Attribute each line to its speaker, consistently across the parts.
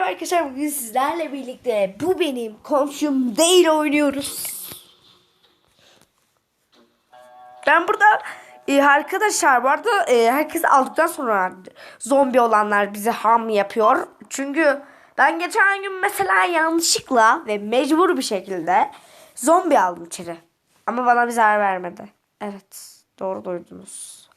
Speaker 1: Arkadaşlar bugün sizlerle birlikte bu benim komşum değil oynuyoruz. Ben burada e, arkadaşlar bu arada e, herkes aldıktan sonra zombi olanlar bize ham yapıyor. Çünkü ben geçen gün mesela yanlışlıkla ve mecbur bir şekilde zombi aldım içeri. Ama bana bir zarar vermedi. Evet doğru duydunuz.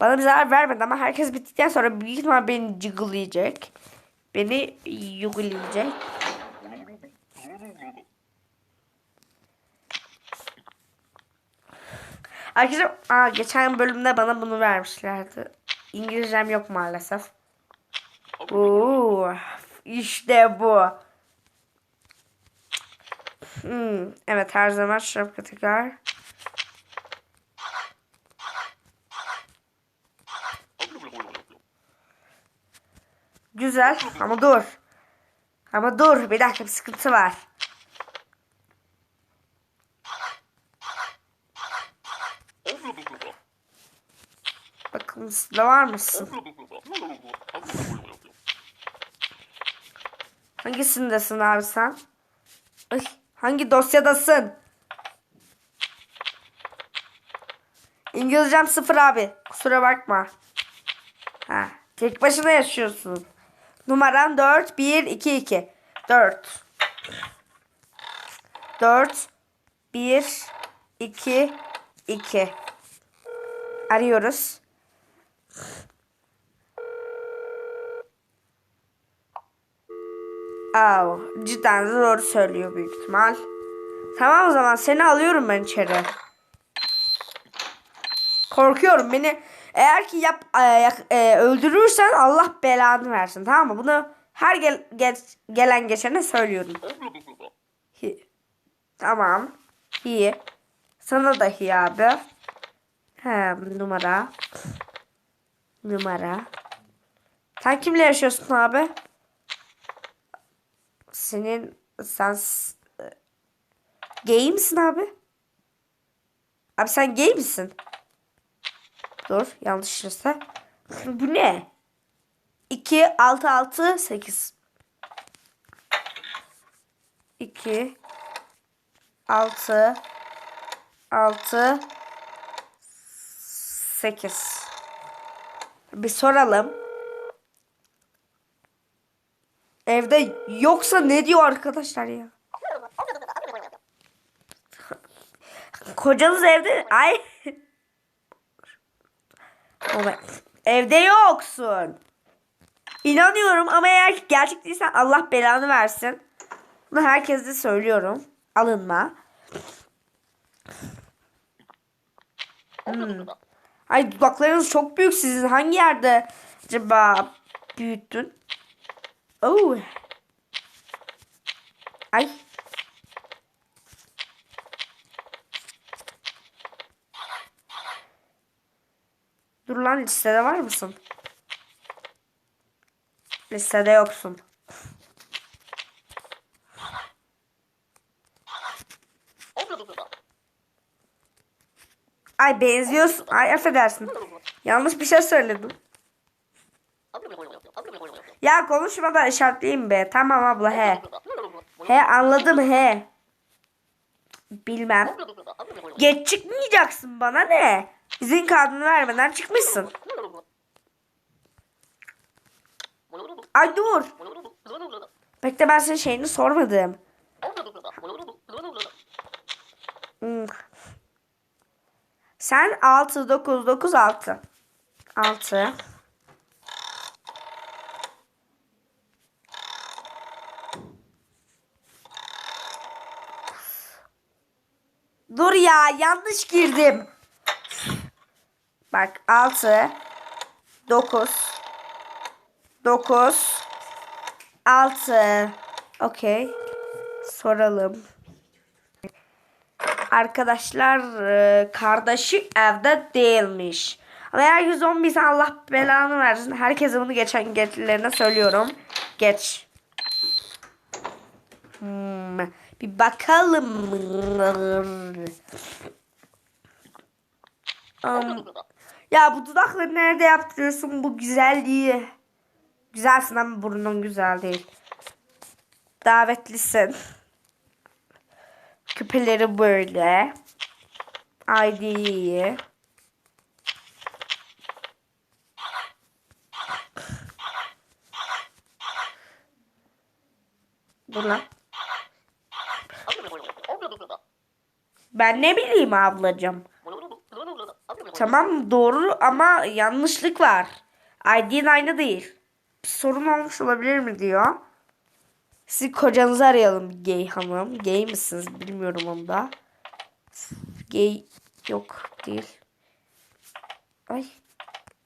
Speaker 1: Bana bir zarar vermedi ama herkes bittikten sonra büyük ihtimal beni cıgılayacak. Beni yugulayacak. Arkadaşlar aa, geçen bölümde bana bunu vermişlerdi. İngilizcem yok maalesef. Oo, işte bu. Hmm, evet her zaman şapka tekrar. Güzel ama dur. Ama dur bir dakika bir sıkıntı var. Bakın da var mısın? Hangisindesin abi sen? Ay, hangi dosyadasın? İngilizcem sıfır abi. Kusura bakma. Ha, tek başına yaşıyorsun. Numaran 4 1 2 2. 4. 4 1 2 2. Arıyoruz. Aa, cidden de doğru söylüyor büyük ihtimal. Tamam o zaman seni alıyorum ben içeri. Korkuyorum beni eğer ki yap e, e, öldürürsen Allah belanı versin tamam mı? Bunu her gel, geç- gelen geçene söylüyorum. Tamam. İyi. Sana da hi abi. He, numara. Numara. Sen kimle yaşıyorsun abi? Senin sen e, gay misin abi? Abi sen gay misin? Dur yanlışırsa. Bu ne? 2 6 6 8. 2 6 6 8. Bir soralım. Evde yoksa ne diyor arkadaşlar ya? Kocanız evde ay Ama evde yoksun. İnanıyorum ama eğer gerçek değilsen Allah belanı versin. Bunu herkese söylüyorum. Alınma. Hmm. Ay dudaklarınız çok büyük sizin. Hangi yerde acaba büyüttün? Oh. Ay. Dur lan listede var mısın? Listede yoksun. Ay benziyorsun. Ay affedersin. Yanlış bir şey söyledim. Ya konuşmadan işaretleyeyim be. Tamam abla he. He anladım he. Bilmem. Geç çıkmayacaksın bana ne? İzin kağıdını vermeden çıkmışsın. Ay dur. Bekle ben senin şeyini sormadım. Hmm. Sen 6 9 9 6. 6. Dur ya yanlış girdim. Bak 6 9 9 6 Okey. Soralım. Arkadaşlar e, kardeşi evde değilmiş. Ama eğer 111 ise Allah belanı versin. Herkese bunu geçen getirilerine söylüyorum. Geç. Hmm, bir bakalım. Um, ya bu dudakları nerede yaptırıyorsun bu güzelliği? Güzelsin ama burnun güzel değil. Davetlisin. Küpeleri böyle. ID iyi. Dur lan. Ben ne bileyim ablacığım. Tamam doğru ama yanlışlık var. ID'nin aynı değil. Bir sorun olmuş olabilir mi diyor. Siz kocanızı arayalım gay hanım. Gay misiniz bilmiyorum onu da. Gay yok değil. Ay.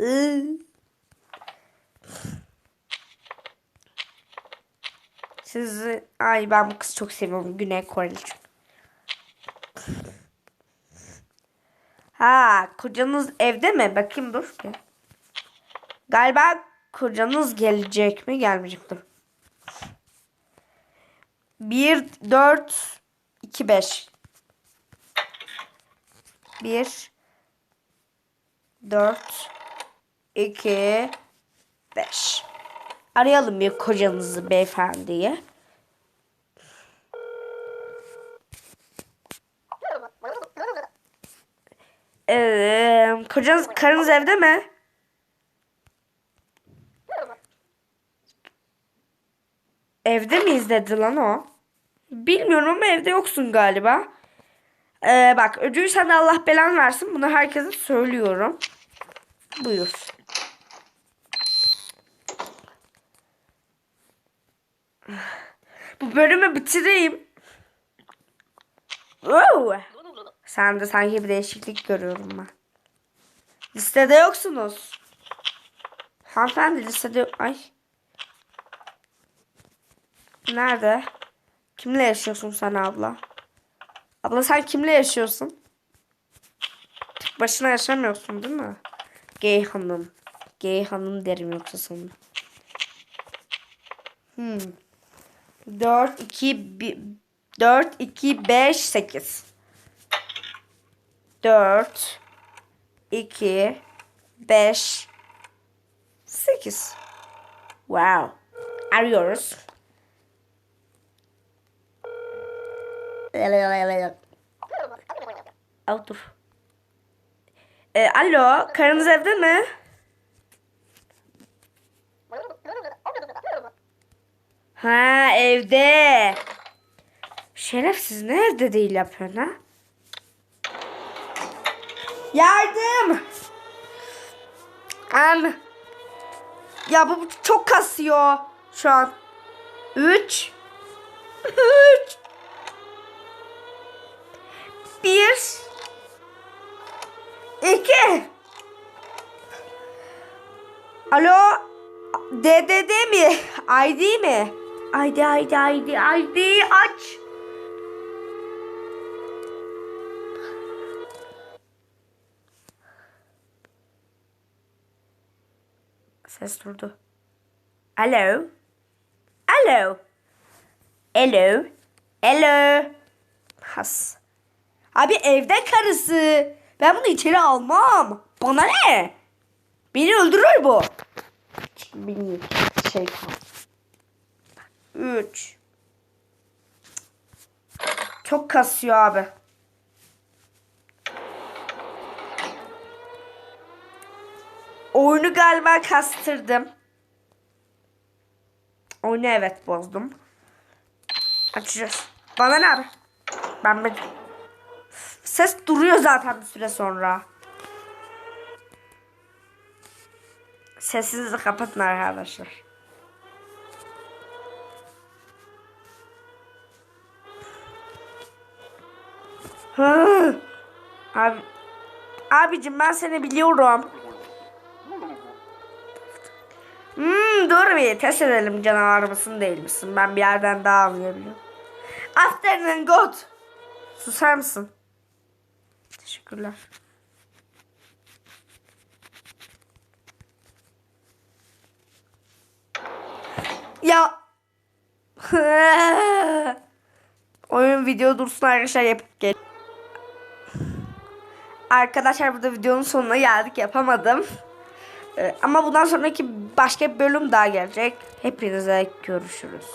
Speaker 1: Iı. Sizi ay ben bu kızı çok seviyorum. Güney Koreli çünkü. Ha, kocanız evde mi? Bakayım dur. Galiba kocanız gelecek mi? Gelmeyecek dur. 1 4 2 5 1 4 2 5 Arayalım bir kocanızı beyefendiyi. Ee, kocanız, karınız evde mi? Evde miyiz dedi lan o. Bilmiyorum ama evde yoksun galiba. Ee, bak ödül sana Allah belan versin. Bunu herkese söylüyorum. Buyur. Bu bölümü bitireyim. Oo. Sen de sanki bir değişiklik görüyorum ben. Listede yoksunuz. Hanımefendi listede... Ay. Nerede? Kimle yaşıyorsun sen abla? Abla sen kimle yaşıyorsun? Tek başına yaşamıyorsun değil mi? Gay hanım. Gay hanım derim yoksa sana. Hmm. 4, 2, 1, 4, 2, 5, 8. 4, 2, 5, 8. Wow. Arıyoruz. Al dur. E, alo, karınız evde mi? Ha evde. Şerefsiz ne evde değil yapıyorsun ha? Yardım. An. Ya bu çok kasıyor şu an. Üç. Üç. Bir. İki. Alo. DDD mi? ID mi? ID ID ID ID aç. Ses durdu. Alo. Alo. Hello. Hello. Has. Abi evde karısı. Ben bunu içeri almam. Bana ne? Beni öldürür bu. Beni şey. Üç. Çok kasıyor abi. Oyunu galiba kastırdım. Oyunu evet bozdum. Açacağız. Bana ne abi? Ben ben... Ses duruyor zaten bir süre sonra. Sesinizi kapatın arkadaşlar. Abi, abicim ben seni biliyorum. Dur bir test edelim canavar mısın değil misin? Ben bir yerden daha anlayabiliyorum. Afternoon God. Susar mısın? Teşekkürler. Ya. Oyun video dursun arkadaşlar yapıp gel. Arkadaşlar burada videonun sonuna geldik yapamadım. Ee, ama bundan sonraki başka bir bölüm daha gelecek. Hepinize görüşürüz.